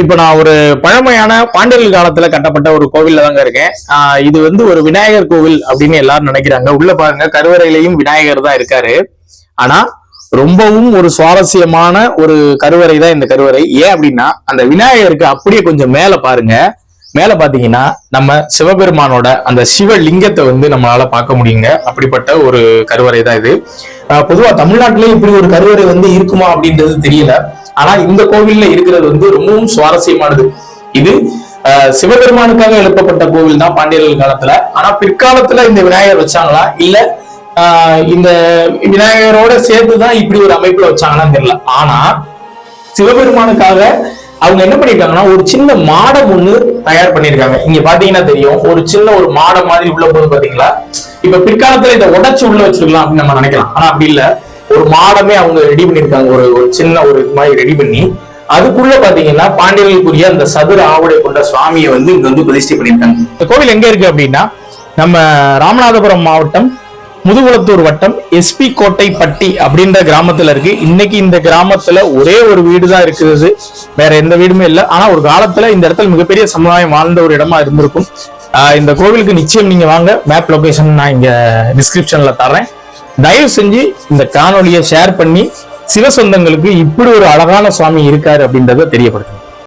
இப்ப நான் ஒரு பழமையான பாண்டியர்கள் காலத்துல கட்டப்பட்ட ஒரு கோவில்ல தாங்க இருக்கேன். இது வந்து ஒரு விநாயகர் கோவில் அப்படின்னு எல்லாரும் நினைக்கிறாங்க. உள்ள பாருங்க கருவறையிலையும் விநாயகர் தான் இருக்காரு. ஆனா ரொம்பவும் ஒரு சுவாரஸ்யமான ஒரு கருவறை தான் இந்த கருவறை. ஏன் அப்படின்னா அந்த விநாயகருக்கு அப்படியே கொஞ்சம் மேல பாருங்க. மேல பாத்தீங்கன்னா நம்ம சிவபெருமானோட அந்த சிவலிங்கத்தை வந்து நம்மளால பார்க்க முடியுங்க. அப்படிப்பட்ட ஒரு கருவறை தான் இது பொதுவா தமிழ்நாட்டிலே இப்படி ஒரு கருவறை வந்து இருக்குமா அப்படின்றது தெரியல. ஆனா இந்த கோவில்ல இருக்கிறது வந்து ரொம்பவும் சுவாரஸ்யமானது. இது ஆஹ் சிவபெருமானுக்காக எழுப்பப்பட்ட கோவில் தான் பாண்டியர்கள் காலத்துல. ஆனா பிற்காலத்துல இந்த விநாயகர் வச்சாங்களா? இல்ல ஆஹ் இந்த விநாயகரோட சேர்த்துதான் இப்படி ஒரு அமைப்புல வச்சாங்களான்னு தெரியல. ஆனா சிவபெருமானுக்காக அவங்க என்ன பண்ணிருக்காங்கன்னா ஒரு சின்ன மாடம் ஒண்ணு தயார் பண்ணிருக்காங்க. இங்க பாத்தீங்கன்னா தெரியும் ஒரு சின்ன ஒரு மாடம் மாதிரி உள்ள போகுது பாத்தீங்களா? இப்ப பிற்காலத்துல இதை உடச்சு உள்ள வச்சிருக்கலாம் அப்படின்னு நம்ம நினைக்கலாம். ஆனா அப்படி இல்ல. ஒரு மாடமே அவங்க ரெடி பண்ணிருக்காங்க. ஒரு ஒரு சின்ன ஒரு இது மாதிரி ரெடி பண்ணி அதுக்குள்ள பாத்தீங்கன்னா பாண்டியர்களுக்குரிய அந்த சதுர ஆவுடை கொண்ட சுவாமியை வந்து இங்க வந்து பிரதிஷ்டை பண்ணிருக்காங்க. இந்த கோவில் எங்க இருக்கு அப்படின்னா நம்ம ராமநாதபுரம் மாவட்டம் முதுகுளத்தூர் வட்டம் எஸ்பி கோட்டைப்பட்டி அப்படின்ற கிராமத்துல இருக்கு. இன்னைக்கு இந்த கிராமத்துல ஒரே ஒரு வீடு தான் இருக்குது. வேற எந்த வீடுமே இல்லை. ஆனா ஒரு காலத்துல இந்த இடத்துல மிகப்பெரிய சமுதாயம் வாழ்ந்த ஒரு இடமா இருந்திருக்கும். ஆஹ் இந்த கோவிலுக்கு நிச்சயம் நீங்க வாங்க. மேப் லொகேஷன் நான் இங்க டிஸ்கிரிப்ஷன்ல தர்றேன். தயவு செஞ்சு இந்த காணொலியை ஷேர் பண்ணி சிவ சொந்தங்களுக்கு இப்படி ஒரு அழகான சுவாமி இருக்காரு அப்படின்றத தெரியப்படுத்துங்க.